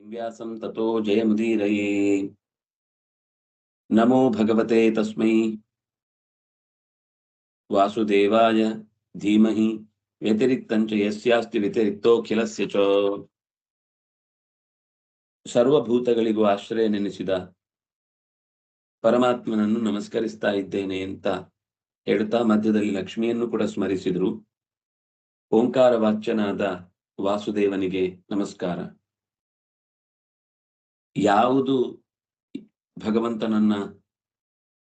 व्यासं ततो जयमुदीरये नमो भगवते तस्मै वासुदेवाय धीमहि व्यतिरिक्तं च यस्यास्ति ವ್ಯತಿರಿಕ್ತೋಖಿಲಸ್ಯ ಚ ಸರ್ವಭೂತಗಳಿಗೂ ಆಶ್ರಯ ನೆನೆಸಿದ ಪರಮಾತ್ಮನನ್ನು ನಮಸ್ಕರಿಸ್ತಾ ಇದ್ದೇನೆ ಅಂತ ಹೇಳ್ತಾ ಮಧ್ಯದಲ್ಲಿ ಲಕ್ಷ್ಮಿಯನ್ನು ಕೂಡ ಸ್ಮರಿಸಿದ್ರು ಓಂಕಾರ ವಾಚ್ಯನಾದ ವಾಸುದೇವನಿಗೆ ನಮಸ್ಕಾರ ಯಾವುದು ಭಗವಂತನನ್ನ,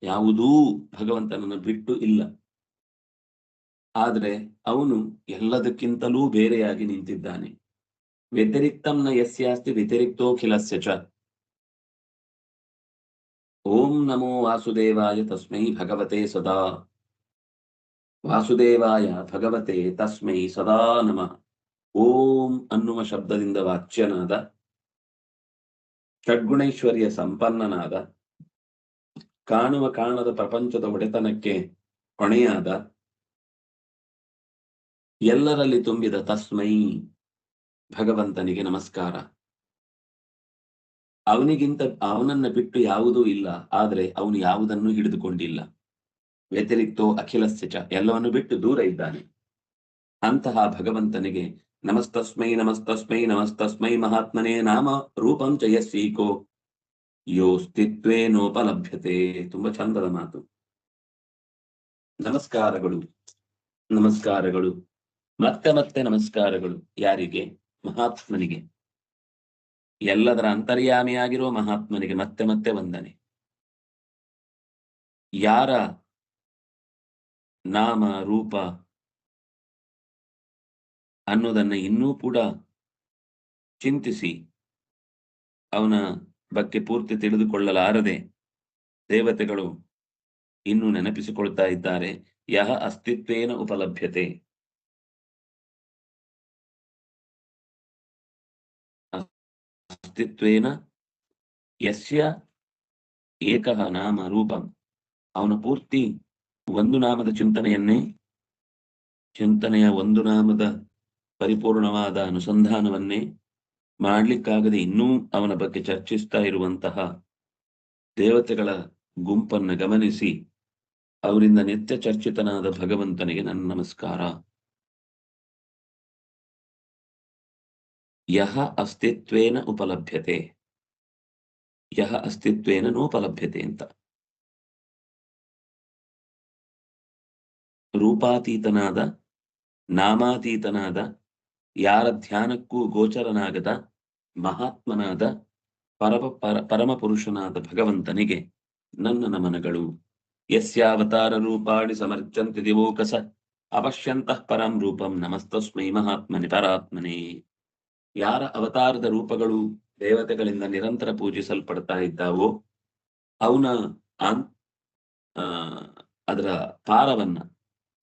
ಯಾವುದೂ ಭಗವಂತನನ್ನ ಬಿಟ್ಟು ಇಲ್ಲ. ಆದರೆ ಅವನು ಎಲ್ಲದಕ್ಕಿಂತಲೂ ಬೇರೆಯಾಗಿ ನಿಂತಿದ್ದಾನೆ. ವ್ಯತಿರಿಕ್ತಂನ ಯಸ್ಯಾಸ್ತಿ ವ್ಯತಿರಿಕ್ತೋಖಿಲಸ್ಯ ಚ. ಓಂ ನಮೋ ವಾಸುದೇವಾಯ ತಸ್ಮೈ ಭಗವತೆ ಸದಾ. ವಾಸುದೇವಾಯ ಭಗವತೆ ತಸ್ಮೈ ಸದಾ ನಮ. ಓಂ ಅನ್ನುವ ಶಬ್ದದಿಂದ ವಾಚ್ಯನಾದ ಷಡ್ಗುಣೈಶ್ವರ್ಯ ಸಂಪನ್ನನಾದ, ಕಾಣುವ ಕಾಣದ ಪ್ರಪಂಚದ ಒಡೆತನಕ್ಕೆ ಹೊಣೆಯಾದ, ಎಲ್ಲರಲ್ಲಿ ತುಂಬಿದ ತಸ್ಮೈ ಭಗವಂತನಿಗೆ ನಮಸ್ಕಾರ. ಅವನಿಗಿಂತ ಅವನನ್ನ ಬಿಟ್ಟು ಯಾವುದೂ ಇಲ್ಲ, ಆದರೆ ಅವನು ಯಾವುದನ್ನು ಹಿಡಿದುಕೊಂಡಿಲ್ಲ. ವ್ಯತಿರಿಕ್ತೋ ಅಖಿಲಸ್ಯ ಎಲ್ಲವನ್ನು ಬಿಟ್ಟು ದೂರ ಇದ್ದಾನೆ. ಅಂತಹ ಭಗವಂತನಿಗೆ ನಮಸ್ತಸ್ಮೈ ನಮಸ್ತಸ್ಮೈ ನಮಸ್ತಸ್ಮೈ ಮಹಾತ್ಮನೇ ನಾಮ ರೂಪಂ ಚಯಸ್ಸೀಕೋ ಯೋಸ್ತಿತ್ವೇನೋಪಲಭ್ಯತೆ. ತುಂಬಾ ಚಂದದ ಮಾತು. ನಮಸ್ಕಾರಗಳು. ನಮಸ್ಕಾರಗಳು. ಮತ್ತೆ ಮತ್ತೆ ನಮಸ್ಕಾರಗಳು. ಯಾರಿಗೆ? ಮಹಾತ್ಮನಿಗೆ. ಎಲ್ಲದರ ಅಂತರ್ಯಾಮಿಯಾಗಿರುವ ಮಹಾತ್ಮನಿಗೆ ಮತ್ತೆ ಮತ್ತೆ ವಂದನೆ. ಯಾರ ನಾಮ, ರೂಪ ಅನ್ನೋದನ್ನ ಇನ್ನೂ ಕೂಡ ಚಿಂತಿಸಿ ಅವನ ಬಗ್ಗೆ ಪೂರ್ತಿ ತಿಳಿದುಕೊಳ್ಳಲಾರದೆ ದೇವತೆಗಳು ಇನ್ನೂ ನೆನಪಿಸಿಕೊಳ್ತಾ ಇದ್ದಾರೆ. ಯಹ ಅಸ್ತಿತ್ವೇನ ಉಪಲಭ್ಯತೆ. ಅಸ್ತಿತ್ವೇನ ಯಸ್ಯ ಏಕಃ ನಾಮ ರೂಪಂ. ಅವನ ಪೂರ್ತಿ ಒಂದು ನಾಮದ ಚಿಂತನೆಯನ್ನೇ ಚಿಂತನೆಯ ಒಂದು ನಾಮದ ಪರಿಪೂರ್ಣವಾದ ಅನುಸಂಧಾನವನ್ನೇ ಮಾಡಲಿಕ್ಕಾಗದೆ ಇನ್ನೂ ಅವನ ಬಗ್ಗೆ ಚರ್ಚಿಸ್ತಾ ಇರುವಂತಹ ದೇವತೆಗಳ ಗುಂಪನ್ನು ಗಮನಿಸಿ ಅವರಿಂದ ನಿತ್ಯ ಚರ್ಚಿತನಾದ ಭಗವಂತನಿಗೆ ನನ್ನ ನಮಸ್ಕಾರ. ಯಹ ಅಸ್ತಿತ್ವೇನ ಉಪಲಭ್ಯತೆ. ಯಹ ಅಸ್ತಿತ್ವೇನ ನೋಪಲಭ್ಯತೆ ಅಂತ. ರೂಪಾತೀತನಾದ, ನಾಮಾತೀತನಾದ ಯಾರ ಧ್ಯಾನಕ್ಕೂ ಗೋಚರನಾಗದ ಮಹಾತ್ಮನಾದ ಪರಮ ಪರ, ಪರಮ ಪುರುಷನಾದ ಭಗವಂತನಿಗೆ ನನ್ನ ನಮನಗಳು. ಯಸ್ಯಾವತಾರ ರೂಪಾಣಿ ಸಮರ್ಚಂತಿ ದಿವೋಕಸ ಅವಶ್ಯಂತಃ ಪರಂ ರೂಪಂ ನಮಸ್ತಸ್ಮೈ ಮಹಾತ್ಮನಿ ಪರಾತ್ಮನೇ. ಯಾರ ಅವತಾರದ ರೂಪಗಳು ದೇವತೆಗಳಿಂದ ನಿರಂತರ ಪೂಜಿಸಲ್ಪಡ್ತಾ ಇದ್ದಾವೋ ಅವನ ಆನ್ ಅದರ ಪಾರವನ್ನ,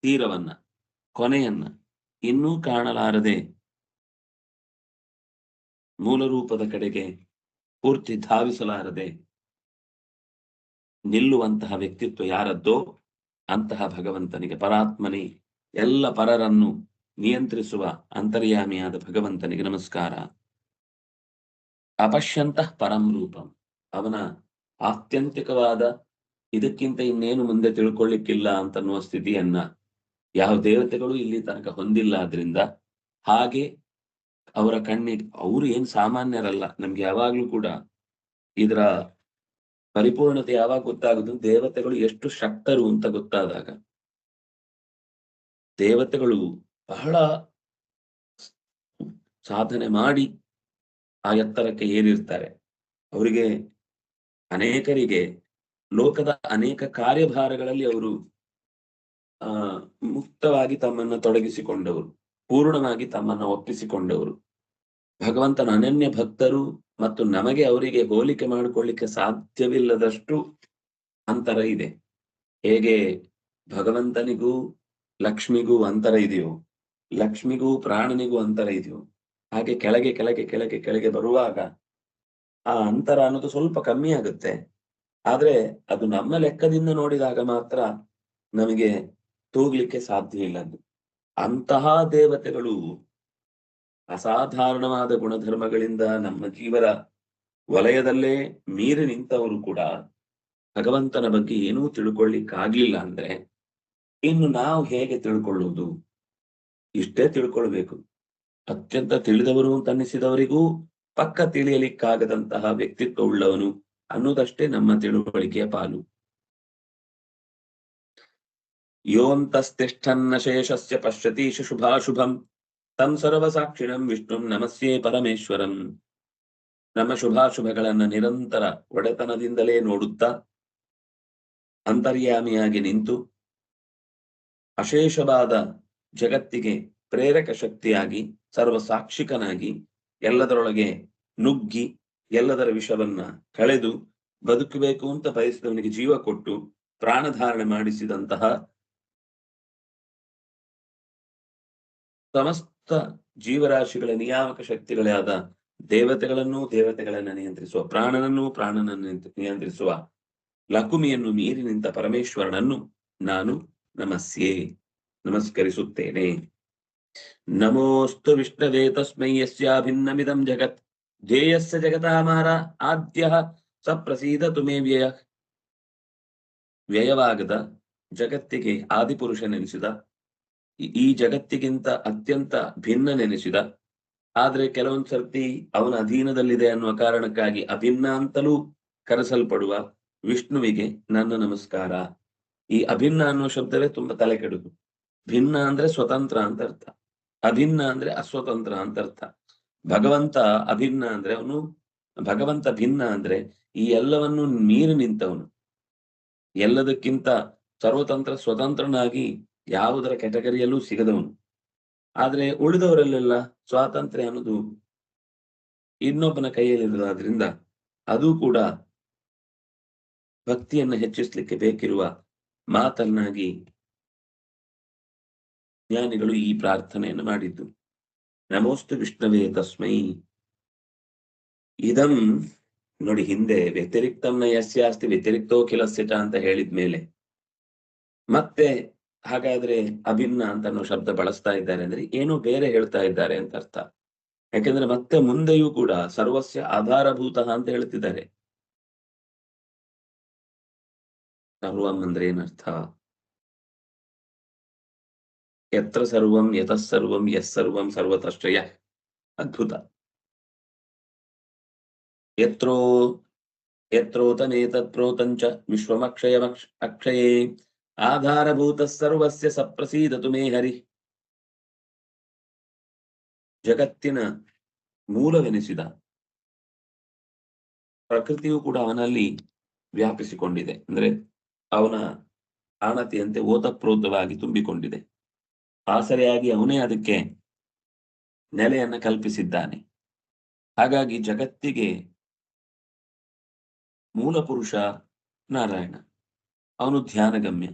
ತೀರವನ್ನ, ಕೊನೆಯನ್ನ ಇನ್ನೂ ಕಾಣಲಾರದೆ ಮೂಲ ರೂಪದ ಕಡೆಗೆ ಪೂರ್ತಿ ಧಾವಿಸಲಾರದೆ ನಿಲ್ಲುವಂತಹ ವ್ಯಕ್ತಿತ್ವ ಯಾರದ್ದೋ ಅಂತಹ ಭಗವಂತನಿಗೆ, ಪರಾತ್ಮನಿ ಎಲ್ಲ ಪರರನ್ನು ನಿಯಂತ್ರಿಸುವ ಅಂತರ್ಯಾಮಿಯಾದ ಭಗವಂತನಿಗೆ ನಮಸ್ಕಾರ. ಅಪಶ್ಯಂತಃ ಪರಂ ರೂಪಂ. ಅವನ ಆತ್ಯಂತಿಕವಾದ ಇದಕ್ಕಿಂತ ಇನ್ನೇನು ಮುಂದೆ ತಿಳ್ಕೊಳ್ಳಿಕ್ಕಿಲ್ಲ ಅಂತನ್ನುವ ಸ್ಥಿತಿಯನ್ನ ಯಾವ ದೇವತೆಗಳು ಇಲ್ಲಿ ತನಕ ಹೊಂದಿಲ್ಲ ಆದ್ರಿಂದ ಹಾಗೆ ಅವರ ಕಣ್ಣಿಗೆ ಅವರು ಏನ್ ಸಾಮಾನ್ಯರಲ್ಲ. ನಮ್ಗೆ ಯಾವಾಗ್ಲೂ ಕೂಡ ಇದರ ಪರಿಪೂರ್ಣತೆ ಯಾವಾಗ ಗೊತ್ತಾಗುದು? ದೇವತೆಗಳು ಎಷ್ಟು ಶಕ್ತರು ಅಂತ ಗೊತ್ತಾದಾಗ. ದೇವತೆಗಳು ಬಹಳ ಸಾಧನೆ ಮಾಡಿ ಆ ಎತ್ತರಕ್ಕೆ ಏರಿರ್ತಾರೆ. ಅವರಿಗೆ ಅನೇಕರಿಗೆ ಲೋಕದ ಅನೇಕ ಕಾರ್ಯಭಾರಗಳಲ್ಲಿ ಅವರು, ಆ, ಮುಕ್ತವಾಗಿ ತಮ್ಮನ್ನ ತೊಡಗಿಸಿಕೊಂಡವರು. ಪೂರ್ಣವಾಗಿ ತಮ್ಮನ್ನ ಒಪ್ಪಿಸಿಕೊಂಡವರು. ಭಗವಂತನ ಅನನ್ಯ ಭಕ್ತರು ಮತ್ತು ನಮಗೆ ಅವರಿಗೆ ಹೋಲಿಕೆ ಮಾಡಿಕೊಳ್ಳಿಕ್ಕೆ ಸಾಧ್ಯವಿಲ್ಲದಷ್ಟು ಅಂತರ ಇದೆ. ಹೇಗೆ ಭಗವಂತನಿಗೂ ಲಕ್ಷ್ಮಿಗೂ ಅಂತರ ಇದೆಯೋ, ಲಕ್ಷ್ಮಿಗೂ ಪ್ರಾಣನಿಗೂ ಅಂತರ ಇದೆಯೋ, ಹಾಗೆ ಕೆಳಗೆ ಕೆಳಗೆ ಕೆಳಗೆ ಕೆಳಗೆ ಬರುವಾಗ ಆ ಅಂತರ ಅನ್ನೋದು ಸ್ವಲ್ಪ ಕಮ್ಮಿ ಆಗುತ್ತೆ. ಆದ್ರೆ ಅದು ನಮ್ಮ ಲೆಕ್ಕದಿಂದ ನೋಡಿದಾಗ ಮಾತ್ರ ನಮಗೆ ತೂಗ್ಲಿಕ್ಕೆ ಸಾಧ್ಯ ಇಲ್ಲದ್ದು ಅಂತಹ ದೇವತೆಗಳು ಅಸಾಧಾರಣವಾದ ಗುಣಧರ್ಮಗಳಿಂದ ನಮ್ಮ ಜೀವರ ವಲಯದಲ್ಲೇ ಮೀರಿ ನಿಂತವರು ಕೂಡ ಭಗವಂತನ ಬಗ್ಗೆ ಏನೂ ತಿಳ್ಕೊಳ್ಳಿಕ್ಕಾಗ್ಲಿಲ್ಲ ಅಂದ್ರೆ ಇನ್ನು ನಾವು ಹೇಗೆ ತಿಳ್ಕೊಳ್ಳುವುದು ಇಷ್ಟೇ ತಿಳ್ಕೊಳ್ಬೇಕು. ಅತ್ಯಂತ ತಿಳಿದವರು ಅಂತ ಅನ್ನಿಸಿದವರಿಗೂ ಪಕ್ಕ ತಿಳಿಯಲಿಕ್ಕಾಗದಂತಹ ವ್ಯಕ್ತಿತ್ವ ಉಳ್ಳವನು ಅನ್ನೋದಷ್ಟೇ ನಮ್ಮ ತಿಳುವಳಿಕೆಯ ಪಾಲು. ಯೋಂತಸ್ತಿಷ್ಠನ್ನ ಶೇಷಸ್ಯ ಪಶ್ಯತಿ ಶುಭಾಶುಭಂ ತಂ ಸರ್ವಸಾಕ್ಷಿಣಂ ವಿಷ್ಣುಂ ನಮಸ್ಯೇ ಪರಮೇಶ್ವರಂ ನಮ್ಮ ಶುಭಾಶುಭಗಳನ್ನ ನಿರಂತರ ಒಡೆತನದಿಂದಲೇ ನೋಡುತ್ತಾ ಅಂತರ್ಯಾಮಿಯಾಗಿ ನಿಂತು ಅಶೇಷವಾದ ಜಗತ್ತಿಗೆ ಪ್ರೇರಕ ಶಕ್ತಿಯಾಗಿ, ಸರ್ವಸಾಕ್ಷಿಕನಾಗಿ, ಎಲ್ಲದರೊಳಗೆ ನುಗ್ಗಿ, ಎಲ್ಲದರ ವಿಷವನ್ನ ಕಳೆದು ಬದುಕಬೇಕು ಅಂತ ಬಯಸಿದವನಿಗೆ ಜೀವ ಕೊಟ್ಟು ಪ್ರಾಣಧಾರಣೆ ಮಾಡಿಸಿದಂತಹ ಸಮಸ್ತ ಜೀವರಾಶಿಗಳ ನಿಯಾಮಕ ಶಕ್ತಿಗಳಾದ ದೇವತೆಗಳನ್ನು ದೇವತೆಗಳನ್ನು ನಿಯಂತ್ರಿಸುವ, ಪ್ರಾಣನನ್ನು ಪ್ರಾಣನನ್ನು ನಿಯಂತ್ರಿಸುವ ಲಕುಮಿಯನ್ನು ಮೀರಿ ನಿಂತ ಪರಮೇಶ್ವರನನ್ನು ನಾನು ನಮಸ್ಯೆ, ನಮಸ್ಕರಿಸುತ್ತೇನೆ. ನಮೋಸ್ತು ವಿಷ್ಣವೇ ತಸ್ಮೈ ಯಸ್ಯಾಭಿನ್ನಮಿದಂ ಜಗತ್ ಧ್ಯೇಯಸ್ಯ ಜಗತಾಮಾರ ಆದ್ಯ ಸಪ್ರಸೀದ ತುಮೇ ವ್ಯಯ, ವ್ಯಯವಾಗದ ಜಗತ್ತಿಗೆ ಆದಿಪುರುಷನೆನಿಸಿದ ಈ- ಜಗತ್ತಿಗಿಂತ ಅತ್ಯಂತ ಭಿನ್ನ ನೆನೆಸಿದ ಆದ್ರೆ ಕೆಲವೊಂದ್ ಸರ್ತಿ ಅವನ ಅಧೀನದಲ್ಲಿದೆ ಅನ್ನುವ ಕಾರಣಕ್ಕಾಗಿ ಅಭಿನ್ನ ಅಂತಲೂ ಕರೆಸಲ್ಪಡುವ ವಿಷ್ಣುವಿಗೆ ನನ್ನ ನಮಸ್ಕಾರ. ಈ ಅಭಿನ್ನ ಅನ್ನೋ ಶಬ್ದವೇ ತುಂಬಾ ತಲೆ ಕೆಡುದು. ಭಿನ್ನ ಅಂದ್ರೆ ಸ್ವತಂತ್ರ ಅಂತ ಅರ್ಥ. ಅಭಿನ್ನ ಅಂದ್ರೆ ಅಸ್ವತಂತ್ರ ಅಂತ ಅರ್ಥ. ಭಗವಂತ ಅಭಿನ್ನ ಅಂದ್ರೆ ಅವನು, ಭಗವಂತ ಭಿನ್ನ ಅಂದ್ರೆ ಈ ಎಲ್ಲವನ್ನು ಮೀರಿ ನಿಂತವನು. ಎಲ್ಲದಕ್ಕಿಂತ ಸರ್ವತಂತ್ರ ಸ್ವತಂತ್ರನಾಗಿ ಯಾವುದರ ಕ್ಯಾಟಗರಿಯಲ್ಲೂ ಸಿಗದವನು. ಆದ್ರೆ ಉಳಿದವರಲ್ಲೆಲ್ಲ ಸ್ವಾತಂತ್ರ್ಯ ಅನ್ನೋದು ಇನ್ನೊಬ್ಬನ ಕೈಯಲ್ಲಿರೋದ್ರಿಂದ ಅದು ಕೂಡ ಭಕ್ತಿಯನ್ನು ಹೆಚ್ಚಿಸಲಿಕ್ಕೆ ಬೇಕಿರುವ ಮಾತನ್ನಾಗಿ ಜ್ಞಾನಿಗಳು ಈ ಪ್ರಾರ್ಥನೆಯನ್ನು ಮಾಡಿದ್ದು. ನಮೋಸ್ತು ವಿಷ್ಣುವೇ ತಸ್ಮೈ. ಇದಂ ನೋಡಿ ಹಿಂದೆ ವ್ಯತಿರಿಕ್ತಂನ ಯಸ್ಯಾಸ್ತಿ ವ್ಯತಿರಿಕ್ತೋ ಕಿಲಸ್ಯ ಚ ಅಂತ ಹೇಳಿದ್ಮೇಲೆ ಮತ್ತೆ ಹಾಗಾದ್ರೆ ಅಭಿನ್ನ ಅಂತ ಶಬ್ದ ಬಳಸ್ತಾ ಇದ್ದಾರೆ ಅಂದ್ರೆ ಏನೋ ಬೇರೆ ಹೇಳ್ತಾ ಇದ್ದಾರೆ ಅಂತ ಅರ್ಥ. ಯಾಕೆಂದ್ರೆ ಮತ್ತೆ ಮುಂದೆಯೂ ಕೂಡ ಸರ್ವಸ್ಯ ಆಧಾರಭೂತ ಅಂತ ಹೇಳ್ತಿದ್ದಾರೆ. ಸರ್ವಂ ಅಂದ್ರೆ ಏನರ್ಥ ಯತ್ರ ಸರ್ವಂ, ಯತಃ ಸರ್ವಂ ಸರ್ವಂ ಸರ್ವತಶ್ರಯ ಅದ್ಭುತ. ಯತ್ರೋ ಯತ್ರೋತನೇತತ್ ಪ್ರೋತಂಚ ವಿಶ್ವಮಕ್ಷಯ ಅಕ್ಷಯೇ. ಆಧಾರಭೂತ ಸರ್ವಸ್ಯ ಸಪ್ರಸೀದತು ಮೇ ಹರಿ. ಜಗತ್ತಿನ ಮೂಲವೆನಿಸಿದ ಪ್ರಕೃತಿಯು ಕೂಡ ಅವನಲ್ಲಿ ವ್ಯಾಪಿಸಿಕೊಂಡಿದೆ. ಅಂದ್ರೆ ಅವನ ಆಣತಿಯಂತೆ ಓತಪ್ರೋತವಾಗಿ ತುಂಬಿಕೊಂಡಿದೆ. ಆಸರೆಯಾಗಿ ಅವನೇ ಅದಕ್ಕೆ ನೆಲೆಯನ್ನು ಕಲ್ಪಿಸಿದ್ದಾನೆ. ಹಾಗಾಗಿ ಜಗತ್ತಿಗೆ ಮೂಲ ಪುರುಷ ನಾರಾಯಣ. ಅವನು ಧ್ಯಾನಗಮ್ಯ.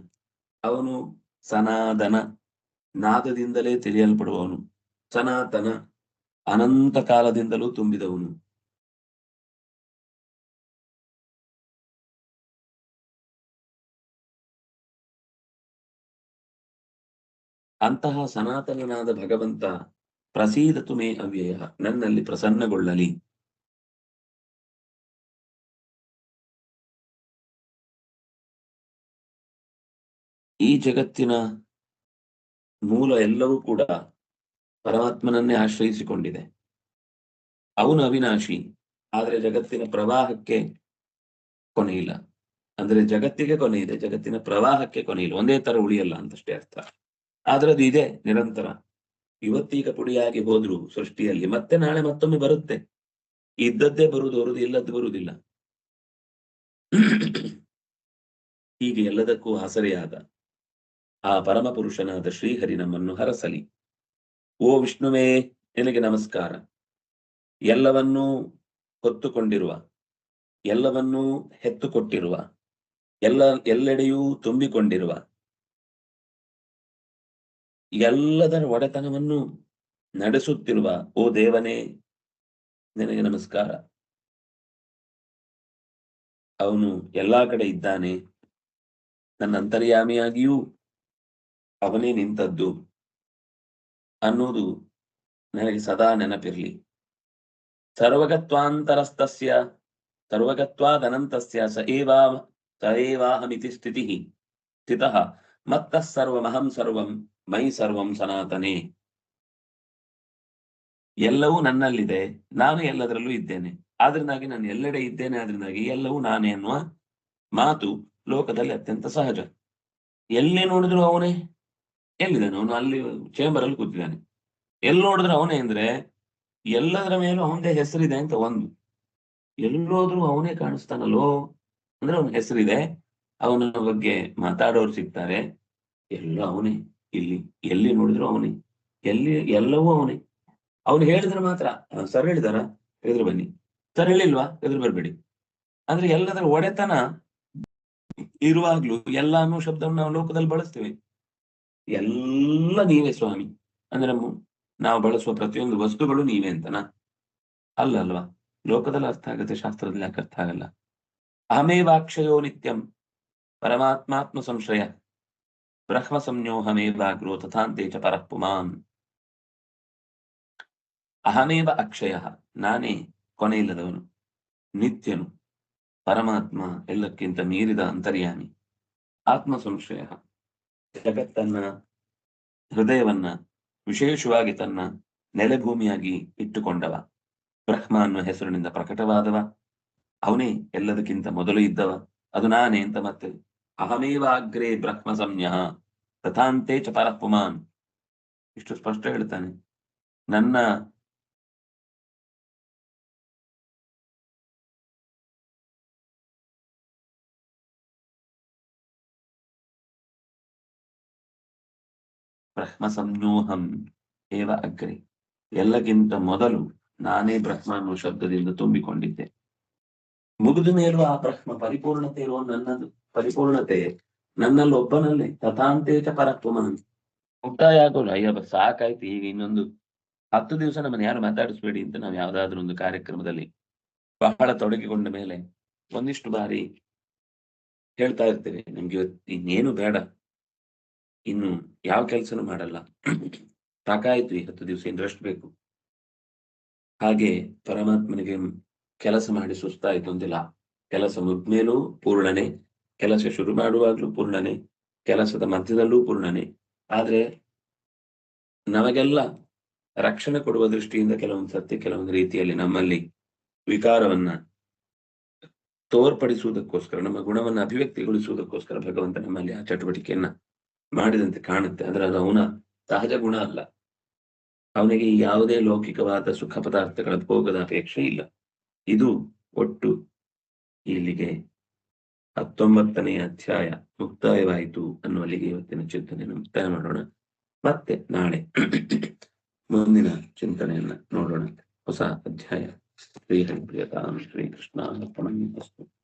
ಅವನು ಸನಾತನ ನಾದದಿಂದಲೇ ತಿಳಿಯಲ್ಪಡುವವನು. ಸನಾತನ ಅನಂತ ಕಾಲದಿಂದಲೂ ತುಂಬಿದವನು. ಅಂತಹ ಸನಾತನನಾದ ಭಗವಂತ ಪ್ರಸೀದ ಮೇ ಅವ್ಯಯ ನನ್ನಲ್ಲಿ ಪ್ರಸನ್ನಗೊಳ್ಳಲಿ. ಈ ಜಗತ್ತಿನ ಮೂಲ ಎಲ್ಲವೂ ಕೂಡ ಪರಮಾತ್ಮನನ್ನೇ ಆಶ್ರಯಿಸಿಕೊಂಡಿದೆ. ಅವನು ಅವಿನಾಶಿ, ಆದರೆ ಜಗತ್ತಿನ ಪ್ರವಾಹಕ್ಕೆ ಕೊನೆಯಿಲ್ಲ ಅಂದ್ರೆ ಜಗತ್ತಿಗೆ ಕೊನೆ ಇದೆ, ಜಗತ್ತಿನ ಪ್ರವಾಹಕ್ಕೆ ಕೊನೆಯಿಲ್ಲ ಒಂದೇ ತರ ಉಳಿಯಲ್ಲ ಅಂತಷ್ಟೇ ಅರ್ಥ. ಆದ್ರೆ ಅದು ಇದೆ ನಿರಂತರ. ಇವತ್ತೀಗ ಪುಡಿಯಾಗಿ ಹೋದ್ರು ಸೃಷ್ಟಿಯಲ್ಲಿ, ಮತ್ತೆ ನಾಳೆ ಮತ್ತೊಮ್ಮೆ ಬರುತ್ತೆ. ಇದ್ದದ್ದೇ ಬರುವುದು ಬರುವುದು ಇಲ್ಲದ್ದು ಬರುವುದಿಲ್ಲ. ಹೀಗೆ ಎಲ್ಲದಕ್ಕೂ ಆಸರೆಯಾದ ಆ ಪರಮಪುರುಷನಾದ ಶ್ರೀಹರಿ ನಮ್ಮನ್ನು ಹರಸಲಿ. ಓ ವಿಷ್ಣುವೇ, ನಿನಗೆ ನಮಸ್ಕಾರ. ಎಲ್ಲವನ್ನೂ ಹೊತ್ತುಕೊಂಡಿರುವ, ಎಲ್ಲವನ್ನೂ ಹೆತ್ತುಕೊಟ್ಟಿರುವ, ಎಲ್ಲ, ಎಲ್ಲೆಡೆಯೂ ತುಂಬಿಕೊಂಡಿರುವ ಎಲ್ಲದರ ಒಡೆತನವನ್ನು ನಡೆಸುತ್ತಿರುವ, ಓ ದೇವನೇ, ನಿನಗೆ ನಮಸ್ಕಾರ. ಅವನು ಎಲ್ಲಾ ಕಡೆ ಇದ್ದಾನೆ. ನನ್ನ ಅಂತರ್ಯಾಮಿಯಾಗಿಯೂ ಅವನೇ ನಿಂತದ್ದು ಅನ್ನೋದು ನನಗೆ ಸದಾ ನೆನಪಿರಲಿ. ಸರ್ವಗತ್ವಾಂತರಸ್ತಸ್ಯ ಸರ್ವಗತ್ವಾದನಂತಸ್ಯ ಸ ಏವಾ ಸ್ಥಿತಿ. ಸ್ಥಿತಃ ಮತ್ತಃ ಸರ್ವಮಹಂ ಸರ್ವಂ ಮೈ ಸರ್ವಂ ಸನಾತನೇ. ಎಲ್ಲವೂ ನನ್ನಲ್ಲಿದೆ, ನಾನು ಎಲ್ಲದರಲ್ಲೂ ಇದ್ದೇನೆ. ಆದ್ರಿಂದಾಗಿ ನಾನು ಎಲ್ಲೆಡೆ ಇದ್ದೇನೆ, ಆದ್ರಿಂದಾಗಿ ಎಲ್ಲವೂ ನಾನೇ ಅನ್ನುವ ಮಾತು ಲೋಕದಲ್ಲಿ ಅತ್ಯಂತ ಸಹಜ. ಎಲ್ಲಿ ನೋಡಿದ್ರು ಅವನೇ? ಎಲ್ಲಿದ್ದಾನೆ ಅವನು ಅಲ್ಲಿ ಚೇಂಬರ್ ಅಲ್ಲಿ ಕೂತಿದ್ದಾನೆ. ಎಲ್ಲಿ ನೋಡಿದ್ರು ಅವನೇ ಅಂದ್ರೆ, ಎಲ್ಲದರ ಮೇಲೂ ಅವನದೇ ಹೆಸರಿದೆ ಅಂತ ಒಂದು. ಎಲ್ಲೋದ್ರೂ ಅವನೇ ಕಾಣಿಸ್ತಾನಲ್ಲೋ? ಅಂದ್ರೆ ಅವನ ಹೆಸರಿದೆ, ಅವನ ಬಗ್ಗೆ ಮಾತಾಡೋರು ಸಿಗ್ತಾರೆ. ಎಲ್ಲ ಅವನೇ. ಇಲ್ಲಿ, ಎಲ್ಲಿ ನೋಡಿದ್ರು ಅವನೇ. ಎಲ್ಲಿ, ಎಲ್ಲವೂ ಅವನೇ. ಅವನು ಹೇಳಿದ್ರೆ ಮಾತ್ರ. ಸರ್ ಹೇಳಿದಾರ? ಎದುರು ಬನ್ನಿ. ಸರ್ ಹೇಳಿಲ್ವಾ? ಎದುರು ಬರ್ಬೇಡಿ. ಅಂದ್ರೆ ಎಲ್ಲದರ ಒಡೆತನ ಇರುವಾಗ್ಲೂ ಎಲ್ಲಾನು ಶಬ್ದವನ್ನು ನಾವು ಲೋಕದಲ್ಲಿ ಬಳಸ್ತೇವೆ. ಎಲ್ಲ ನೀವೇ ಸ್ವಾಮಿ. ಅಂದ್ರೆ ನಾವು ಬಳಸುವ ಪ್ರತಿಯೊಂದು ವಸ್ತುಗಳು ನೀವೇ ಅಂತನ? ಅಲ್ಲ ಅಲ್ವಾ? ಲೋಕದಲ್ಲಿ ಅರ್ಥ ಆಗುತ್ತೆ, ಶಾಸ್ತ್ರದಲ್ಲಿ ಯಾಕೆ ಅರ್ಥ ಆಗಲ್ಲ? ಅಹಮೇವಾಕ್ಷಯೋ ನಿತ್ಯಂ. ಪರಮಾತ್ಮಾತ್ಮ ಸಂಶಯ ಬ್ರಹ್ಮ ಸಂಯೋಹಮೇವಾಗ್ರೋ ತಥಾಂತೆ ಚ ಪರಃ ಪುಮಾನ್. ಅಹಮೇವ ಅಕ್ಷಯ. ನಾನೇ ಕೊನೆಯಿಲ್ಲದವನು ನಿತ್ಯನು. ಪರಮಾತ್ಮ ಎಲ್ಲಕ್ಕಿಂತ ಮೀರಿದ ಅಂತರ್ಯಾಮಿ. ಆತ್ಮ ಸಂಶಯ ಜಗತ್ತನ್ನ ಹೃದಯವನ್ನ ವಿಶೇಷವಾಗಿ ತನ್ನ ನೆಲೆಭೂಮಿಯಾಗಿ ಇಟ್ಟುಕೊಂಡವ. ಬ್ರಹ್ಮ ಅನ್ನೋ ಹೆಸರಿನಿಂದ ಪ್ರಕಟವಾದವ. ಅವನೇ ಎಲ್ಲದಕ್ಕಿಂತ ಮೊದಲು ಇದ್ದವ. ಅದು ನಾನೇ ಅಂತ ಮತ್ತೆ ಅಹಮೇವ ಅಗ್ರೇ ಬ್ರಹ್ಮ ಸಂಜ್ಞ ತಥಾಂತೆ ಚ ಇಷ್ಟು ಸ್ಪಷ್ಟ ಹೇಳ್ತಾನೆ. ನನ್ನ ಬ್ರಹ್ಮ ಸಂಯೋಹಂ ಏವ ಅಗ್ರೆ. ಎಲ್ಲಕ್ಕಿಂತ ಮೊದಲು ನಾನೇ ಬ್ರಹ್ಮ ಅನ್ನುವ ಶಬ್ದದಿಂದ ತುಂಬಿಕೊಂಡಿದ್ದೆ. ಮುಗಿದ ಮೇಲೂ ಆ ಬ್ರಹ್ಮ ಪರಿಪೂರ್ಣತೆ ಇರುವ ನನ್ನದು. ಪರಿಪೂರ್ಣತೆ ನನ್ನಲ್ಲಿ ಒಬ್ಬನಲ್ಲೇ ತಥಾಂತೇಚ ಪರತ್ವಮನ್. ಮುಕ್ತಾಯ ಆಗೋಲ್ಲ ಅಯ್ಯ ಬಸ್ ಸಾಕಾಯ್ತು, ಈಗ ಇನ್ನೊಂದು ಹತ್ತು ದಿವಸ ನಮ್ಮನ್ನು ಯಾರು ಮಾತಾಡಿಸ್ಬೇಡಿ ಅಂತ ನಾವು ಯಾವ್ದಾದ್ರು ಒಂದು ಕಾರ್ಯಕ್ರಮದಲ್ಲಿ ಬಹಳ ತೊಡಗಿಕೊಂಡ ಮೇಲೆ ಒಂದಿಷ್ಟು ಬಾರಿ ಹೇಳ್ತಾ ಇರ್ತೇವೆ ನಿಮ್ಗೆ ಇವತ್ತು ಇನ್ನೇನು ಬೇಡ. ಇನ್ನು ಯಾವ ಕೆಲಸನೂ ಮಾಡಲ್ಲ. ಸಾಕಾಯ್ತು ಈ ಹತ್ತು ದಿವಸ, ಇನ್ನು ಬೇಕು. ಹಾಗೆ ಪರಮಾತ್ಮನಿಗೆ ಕೆಲಸ ಮಾಡಿ ಸುಸ್ತಾಯ್ತು ಅಂದಿಲ್ಲ. ಕೆಲಸ ಮುಗ್ಮೇಲೂ ಪೂರ್ಣನೆ. ಕೆಲಸ ಶುರು ಮಾಡುವಾಗ್ಲೂ ಪೂರ್ಣನೆ. ಕೆಲಸದ ಮಧ್ಯದಲ್ಲೂ ಪೂರ್ಣನೆ. ಆದ್ರೆ ನಮಗೆಲ್ಲ ರಕ್ಷಣೆ ಕೊಡುವ ದೃಷ್ಟಿಯಿಂದ ಕೆಲವೊಂದು ಸತ್ಯ, ಕೆಲವೊಂದು ರೀತಿಯಲ್ಲಿ ನಮ್ಮಲ್ಲಿ ವಿಕಾರವನ್ನ ತೋರ್ಪಡಿಸುವುದಕ್ಕೋಸ್ಕರ, ನಮ್ಮ ಗುಣವನ್ನ ಅಭಿವ್ಯಕ್ತಿಗೊಳಿಸುವುದಕ್ಕೋಸ್ಕರ ಭಗವಂತ ನಮ್ಮಲ್ಲಿ ಆ ಚಟುವಟಿಕೆಯನ್ನ ಮಾಡಿದಂತೆ ಕಾಣುತ್ತೆ. ಅಂದ್ರೆ ಅದು ಅವನ ಸಹಜ ಗುಣ ಅಲ್ಲ. ಅವನಿಗೆ ಯಾವುದೇ ಲೌಕಿಕವಾದ ಸುಖ ಪದಾರ್ಥಗಳ ಭೋಗದ ಅಪೇಕ್ಷೆ ಇಲ್ಲ. ಇದು ಒಟ್ಟು ಇಲ್ಲಿಗೆ ಹತ್ತೊಂಬತ್ತನೆಯ ಅಧ್ಯಾಯ ಮುಕ್ತಾಯವಾಯಿತು ಅನ್ನುವಲ್ಲಿಗೆ ಇವತ್ತಿನ ಚಿಂತನೆಯನ್ನು ಮುಕ್ತಾಯ ಮಾಡೋಣ. ಮತ್ತೆ ನಾಳೆ ಮುಂದಿನ ಚಿಂತನೆಯನ್ನ ನೋಡೋಣ. ಹೊಸ ಅಧ್ಯಾಯ. ಶ್ರೀ ಹರಿಪ್ರಿಯತಾಂ ಶ್ರೀಕೃಷ್ಣ ಅರ್ಪಣಮಸ್ತು